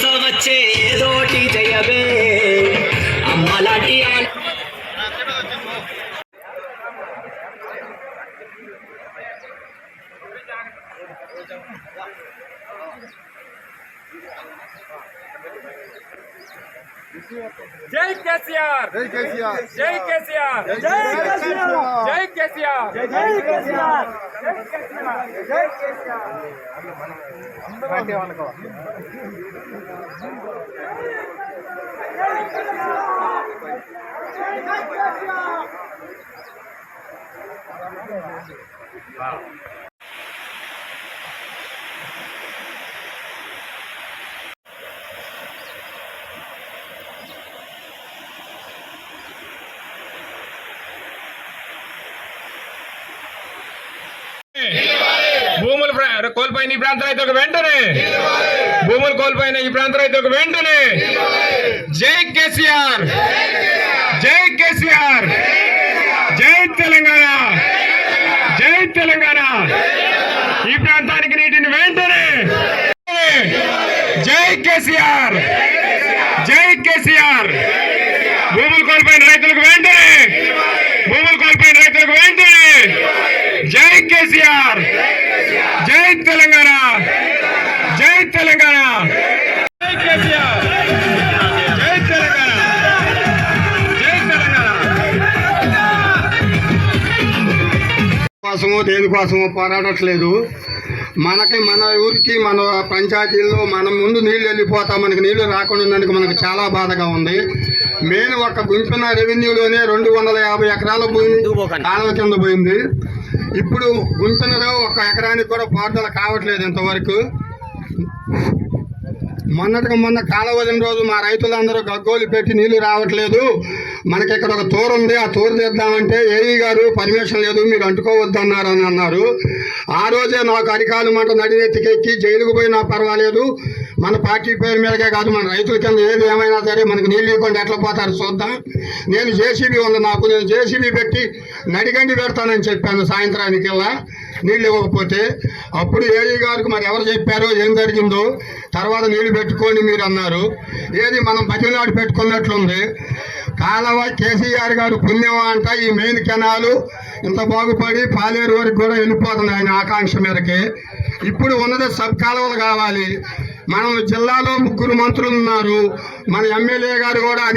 వరుస వచ్చే ఏదోటి జయవే అమ్మలాంటి जय केसीआर। जय केसीआर। जय केसीआर। जय केसीआर। जय केसीआर। जय केसीआर। जय केसीआर। जय केसीआर। కోల్పోయిన ఈ ప్రాంత రైతులకు వెంటనే భూములు కోల్పోయిన ఈ ప్రాంత రైతులకు వెంటనే జై కేసీఆర్ జై కేసీఆర్ జై తెలంగాణ జై తెలంగాణ ఈ ప్రాంతానికి నీటిని వెంటనే జై కేసీఆర్ జై కేసీఆర్ కోసమో దేనికోసమో పోరాడట్లేదు. మనకి మన ఊరికి మన పంచాయతీల్లో మనం ముందు నీళ్ళు వెళ్ళిపోతా మనకి నీళ్ళు రాకుండా ఉన్నందుకు మనకు చాలా బాధగా ఉంది. మెయిన్ ఒక గుంపున రెవెన్యూలోనే రెండు వందల యాభై ఎకరాల భూమి కాలువ కింద పోయింది. ఇప్పుడు గుంపునలో ఒక ఎకరానికి కూడా పారుదల కావట్లేదు ఇంతవరకు. మొన్నటికి మొన్న కాలువ వదిలిన రోజు మా రైతులందరూ గగ్గోలు పెట్టి నీళ్ళు రావట్లేదు. మనకి ఇక్కడ ఒక తోరు ఉంది. ఆ తోరు తీద్దామంటే ఏఈ గారు పర్మిషన్ లేదు మీరు అంటుకోవద్దు అన్నారు. అని అన్నారు ఆ రోజే నాకు అరికాలు మంట నడినెత్తికెక్కి జైలుకు పోయినా పర్వాలేదు. మన పార్టీ పేరు మీదకే కాదు మన రైతుల కింద ఏది ఏమైనా సరే మనకి నీళ్ళు ఇవ్వకుండా ఎట్లా పోతారు చూద్దాం. నేను జేసీబీ ఉంది నాకు నేను జేసీబీ పెట్టి నడిగండి పెడతానని చెప్పాను సాయంత్రానికి నీళ్ళు ఇవ్వకపోతే. అప్పుడు ఏఈ గారికి మరి ఎవరు చెప్పారో ఏం జరిగిందో తర్వాత నీళ్ళు పెట్టుకోండి మీరు అన్నారు. ఏది మనం బతినాడు పెట్టుకున్నట్లుంది. కాలవ కేసీఆర్ గారు పుణ్యం అంట ఈ మెయిన్ కెనాలు ఇంత బాగుపడి పాలేరు వరకు కూడా వెళ్ళిపోతుంది ఆయన ఆకాంక్ష మేరకి. ఇప్పుడు ఉన్నది సబ్ కాలువలు కావాలి. మనం జిల్లాలో ముగ్గురు మంత్రులు ఉన్నారు. మన ఎమ్మెల్యే గారు కూడా